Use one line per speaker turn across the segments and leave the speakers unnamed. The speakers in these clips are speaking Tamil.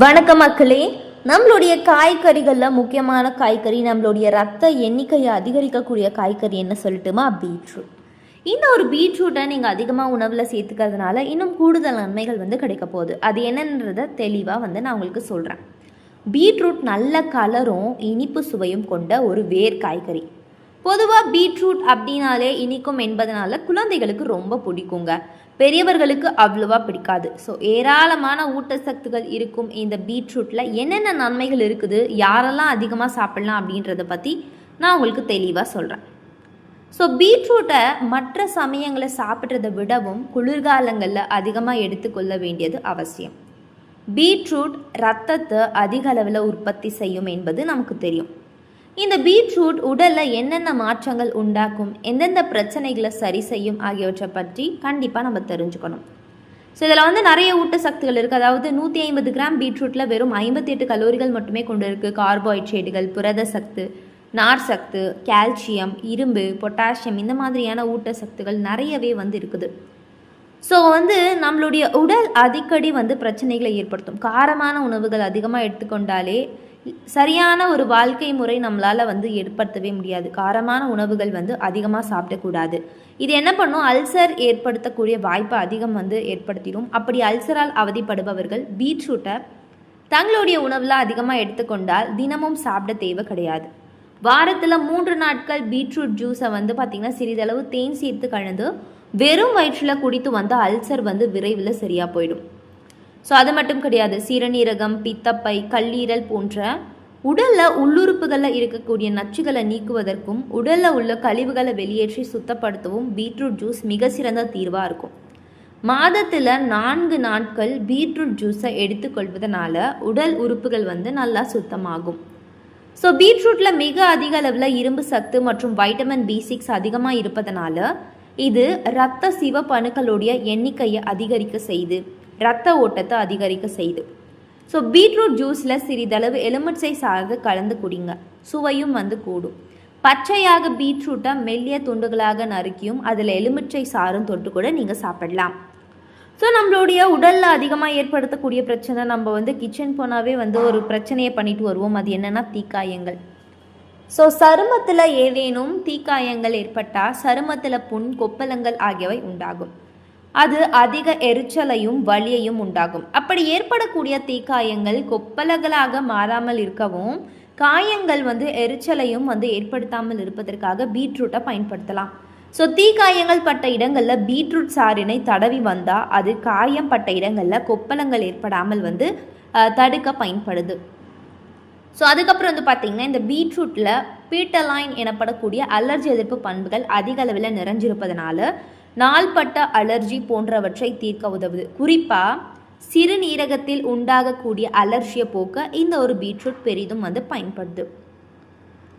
வணக்கம் மக்களே நம்மளுடைய காய்கறிகளில் முக்கியமான காய்கறி நம்மளுடைய ரத்த எண்ணிக்கையை அதிகரிக்கக்கூடிய காய்கறி என்ன சொல்லட்டுமா? பீட்ரூட். இந்த ஒரு பீட்ரூட்டை நீங்கள் அதிகமாக உணவில் சேர்த்துக்கிறதுனால இன்னும் கூடுதல் நன்மைகள் வந்து கிடைக்க போகுது. அது என்னன்றதை தெளிவாக வந்து நான் உங்களுக்கு சொல்கிறேன் பீட்ரூட் நல்ல கலரும் இனிப்பு சுவையும் கொண்ட ஒரு வேர் காய்கறி. பொதுவாக பீட்ரூட் அப்படின்னாலே இனிக்கும் என்பதனால குழந்தைகளுக்கு ரொம்ப பிடிக்குங்க. பெரியவர்களுக்கு அவ்வளோவா பிடிக்காது. ஸோ ஏராளமான ஊட்டச்சத்துக்கள் இருக்கும் இந்த பீட்ரூட்டில் என்னென்ன நன்மைகள் இருக்குது யாரெல்லாம் அதிகமாக சாப்பிடலாம் அப்படின்றத பற்றி நான் உங்களுக்கு தெளிவாக சொல்கிறேன் ஸோ பீட்ரூட்டை மற்ற சமயங்களை சாப்பிட்றதை விடவும் குளிர்காலங்களில் அதிகமாக எடுத்துக்கொள்ள வேண்டியது அவசியம். பீட்ரூட் ரத்தத்தை அதிக அளவில் உற்பத்தி செய்யும் என்பது நமக்கு தெரியும். இந்த பீட்ரூட் உடலில் என்னென்ன மாற்றங்கள் உண்டாக்கும் எந்தெந்த பிரச்சனைகளை சரி செய்யும் ஆகியவற்றை பற்றி கண்டிப்பாக நம்ம தெரிஞ்சுக்கணும். ஸோ இதில் வந்து நிறைய ஊட்டச்சத்துகள் இருக்குது அதாவது நூற்றி ஐம்பது கிராம் பீட்ரூட்டில் வெறும் ஐம்பத்தி எட்டு கலோரிகள் மட்டுமே கொண்டு இருக்குது கார்போஹைட்ரேட்டுகள் புரத சத்து நார் சத்து கால்சியம் இரும்பு பொட்டாசியம் இந்த மாதிரியான ஊட்டச்சத்துகள் நிறையவே வந்து இருக்குது. ஸோ வந்து நம்மளுடைய உடல் அடிக்கடி வந்து பிரச்சனைகளை ஏற்படுத்தும். காரமான உணவுகள் அதிகமாக எடுத்துக்கொண்டாலே சரியான ஒரு வாழ்க்கை முறை நம்மளால் வந்து ஏற்படுத்தவே முடியாது. காரமான உணவுகள் வந்து அதிகமாக சாப்பிடக்கூடாது. இது என்ன பண்ணும்? அல்சர் ஏற்படுத்தக்கூடிய வாய்ப்பை அதிகம் வந்து ஏற்படுத்திடும். அப்படி அல்சரால் அவதிப்படுபவர்கள் பீட்ரூட்டை தங்களுடைய உணவில் அதிகமாக எடுத்துக்கொண்டால் தினமும் சாப்பிட தேவை கிடையாது. வாரத்தில் மூன்று நாட்கள் பீட்ரூட் ஜூஸை வந்து பார்த்திங்கன்னா சிறிதளவு தேன் சேர்த்து கலந்து வெறும் வயிற்றில் குடித்து வந்தால் அல்சர் வந்து விரைவில் சரியாக போயிடும். ஸோ அது மட்டும் கிடையாது. சிறுநீரகம் பித்தப்பை கல்லீரல் போன்ற உடலில் உள்ளுறுப்புகளில் இருக்கக்கூடிய நச்சுகளை நீக்குவதற்கும் உடலில் உள்ள கழிவுகளை வெளியேற்றி சுத்தப்படுத்தவும் பீட்ரூட் ஜூஸ் மிக சிறந்த தீர்வாக இருக்கும். மாதத்தில் நான்கு நாட்கள் பீட்ரூட் ஜூஸை எடுத்துக்கொள்வதனால உடல் உறுப்புகள் வந்து நல்லா சுத்தமாகும். ஸோ பீட்ரூட்டில் மிக அதிக அளவில் இரும்பு சத்து மற்றும் வைட்டமின் பி சிக்ஸ் அதிகமாக இருப்பதனால இது இரத்த சிவப்பணுக்களுடைய எண்ணிக்கையை அதிகரிக்க செய்து இரத்த ஓட்டத்தை அதிகரிக்க செய்து. ஸோ பீட்ரூட் ஜூஸில் சிறிதளவு எலுமிச்சை சாறு கலந்து குடிங்க. சுவையும் வந்து கூடும். பச்சையாக பீட்ரூட்டை மெல்லிய துண்டுகளாக நறுக்கியும் அதில் எலுமிச்சை சாறும் தொட்டு கூட நீங்கள் சாப்பிடலாம். ஸோ நம்மளுடைய உடலில் அதிகமாக ஏற்படுத்தக்கூடிய பிரச்சனை நம்ம வந்து கிச்சன் போனாவே வந்து ஒரு பிரச்சனையை பண்ணிட்டு வருவோம். அது என்னென்னா தீக்காயங்கள். ஸோ சருமத்தில் ஏதேனும் தீக்காயங்கள் ஏற்பட்டால் சருமத்தில் புண் கொப்பளங்கள் ஆகியவை உண்டாகும். அது அதிக எரிச்சலையும் வலியையும் உண்டாகும். அப்படி ஏற்படக்கூடிய தீக்காயங்கள் கொப்பளங்களாக மாறாமல் இருக்கவும் காயங்கள் வந்து எரிச்சலையும் வந்து ஏற்படுத்தாமல் இருப்பதற்காக பீட்ரூட்டை பயன்படுத்தலாம். ஸோ தீக்காயங்கள் பட்ட இடங்களில் பீட்ரூட் சாறினை தடவி வந்தால் அது காயம் பட்ட இடங்களில் கொப்பளங்கள் ஏற்படாமல் வந்து தடுக்க பயன்படுது. ஸோ அதுக்கப்புறம் வந்து பார்த்தீங்கன்னா இந்த பீட்ரூட்டில் பீட்டலைன் எனப்படக்கூடிய அலர்ஜி எதிர்ப்பு பண்புகள் அதிக அளவில் நிறைஞ்சிருப்பதனால நாள்பட்ட அலர்ஜி போன்றவற்றை தீர்க்க உதவுது. குறிப்பாக சிறுநீரகத்தில் உண்டாகக்கூடிய அலர்ஜியை போக்க இந்த ஒரு பீட்ரூட் பெரிதும் வந்து பயன்படுது.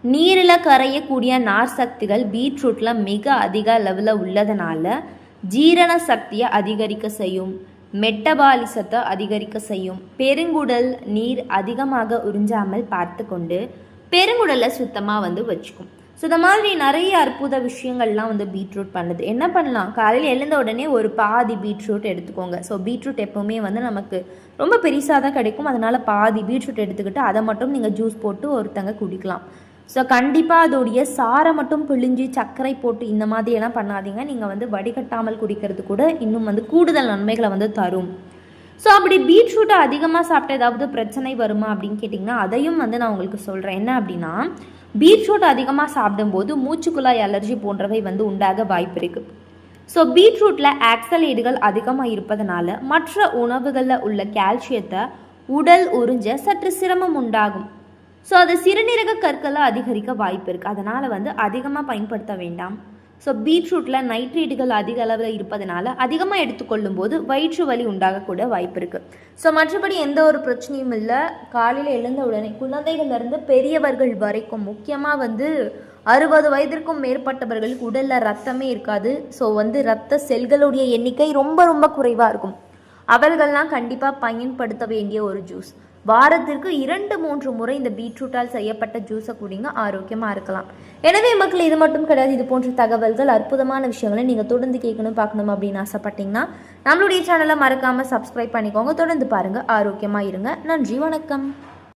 நீரில் கரையக்கூடிய நார் சக்திகள் பீட்ரூட்டில் மிக அதிக அளவில் உள்ளதனால ஜீரண சக்தியை அதிகரிக்க செய்யும். மெட்டபாலிசத்தை அதிகரிக்க செய்யும். பெருங்குடல் நீர் அதிகமாக உறிஞ்சாமல் பார்த்து கொண்டு பெருங்குடலை சுத்தமாக வந்து வச்சுக்கும். ஸோ இந்த மாதிரி நிறைய அற்புத விஷயங்கள்லாம் வந்து பீட்ரூட் பண்ணுது. என்ன பண்ணலாம்? காலையில் எழுந்த உடனே ஒரு பாதி பீட்ரூட் எடுத்துக்கோங்க. ஸோ பீட்ரூட் எப்போவுமே வந்து நமக்கு ரொம்ப பெருசாக தான் கிடைக்கும். அதனால் பாதி பீட்ரூட் எடுத்துக்கிட்டு அதை மட்டும் நீங்கள் ஜூஸ் போட்டு ஒருத்தங்க குடிக்கலாம். ஸோ கண்டிப்பாக அதோடைய சாரை மட்டும் பிழிஞ்சு சர்க்கரை போட்டு இந்த மாதிரியெல்லாம் பண்ணாதீங்க. நீங்கள் வந்து வடிகட்டாமல் குடிக்கிறது கூட இன்னும் வந்து கூடுதல் நன்மைகளை வந்து தரும். ஸோ அப்படி பீட்ரூட்டை அதிகமாக சாப்பிட்ட ஏதாவது பிரச்சனை வருமா அப்படின்னு கேட்டிங்கன்னா அதையும் வந்து நான் உங்களுக்கு சொல்கிறேன் என்ன அப்படின்னா பீட்ரூட் அதிகமாக சாப்பிடும்போது மூச்சுக்குழாய் அலர்ஜி போன்றவை வந்து உண்டாக வாய்ப்பு இருக்குது ஸோ பீட்ரூட்டில் ஆக்சலேடுகள் அதிகமாக இருப்பதனால மற்ற உணவுகளில் உள்ள கால்சியத்தை உடல் உறிஞ்ச சற்று சிரமம் உண்டாகும். ஸோ அது சிறுநீரக கற்களை அதிகரிக்க வாய்ப்பு இருக்குது அதனால் வந்து அதிகமாக பயன்படுத்த வேண்டாம். ஸோ பீட்ரூட்டில் நைட்ரேட்டுகள் அதிக அளவில் இருப்பதனால அதிகமாக எடுத்துக்கொள்ளும் போது வயிற்று வலி உண்டாகக்கூட வாய்ப்பு இருக்குது ஸோ மற்றபடி எந்த ஒரு பிரச்சனையும் இல்லை. காலையில் எழுந்த உடனே குழந்தைகள்லேருந்து பெரியவர்கள் வரைக்கும் முக்கியமாக வந்து அறுபது வயதிற்கும் மேற்பட்டவர்களுக்கு உடலில் ரத்தமே இருக்காது. ஸோ வந்து ரத்த செல்களுடைய எண்ணிக்கை ரொம்ப ரொம்ப குறைவாக இருக்கும். அவர்கள்லாம் கண்டிப்பாக பயன்படுத்த வேண்டிய ஒரு ஜூஸ் வாரத்திற்கு இரண்டு மூன்று முறை இந்த பீட்ரூட்டால் செய்யப்பட்ட ஜூஸை குடிங்க ஆரோக்கியமாக இருக்கலாம். எனவே மக்கள் இது மட்டும் கிடையாது. இது போன்ற தகவல்கள் அற்புதமான விஷயங்களை நீங்கள் தொடர்ந்து கேட்கணும் பார்க்கணும் அப்படின்னு ஆசைப்பட்டீங்கன்னா நம்மளுடைய சேனலை மறக்காமல் சப்ஸ்கிரைப் பண்ணிக்கோங்க. தொடர்ந்து பாருங்கள் ஆரோக்கியமாக இருங்க. நன்றி வணக்கம்.